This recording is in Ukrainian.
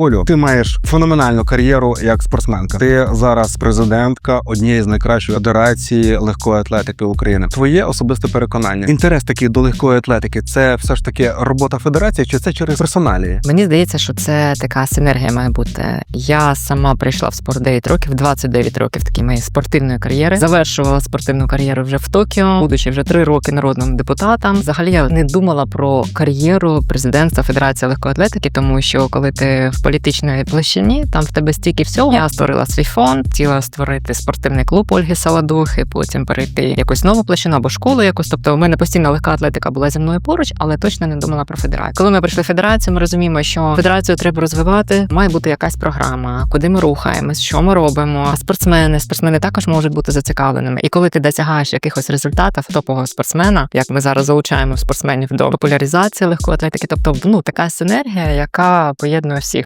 Олю, ти маєш феноменальну кар'єру як спортсменка. Ти зараз президентка однієї з найкращих федерацій легкої атлетики України. Твоє особисте переконання. Інтерес такий до легкої атлетики це все ж таки робота федерації, чи це через персоналії? Мені здається, що це така синергія має бути. Я сама прийшла в спорт 9 років, 29 років такі моєї спортивної кар'єри. Завершувала спортивну кар'єру вже в Токіо, будучи вже три роки народним депутатом. Взагалі я не думала про кар'єру президентства Федерації легкої атлетики, тому що коли ти в політичній площині, там в тебе стільки всього. Я створила свій фонд, хотіла створити спортивний клуб Ольги Саладухи, потім перейти якусь нову площину або школу якусь. Тобто, у мене постійно легка атлетика була зі мною поруч, але точно не думала про федерацію. Коли ми прийшли в федерацію, ми розуміємо, що федерацію треба розвивати. Має бути якась програма, куди ми рухаємось, що ми робимо. Спортсмени, спортсмени також можуть бути зацікавленими. І коли ти досягаєш якихось результатів топового спортсмена, як ми зараз залучаємо спортсменів до популяризації легкої атлетики, тобто ну така синергія, яка поєднує всіх.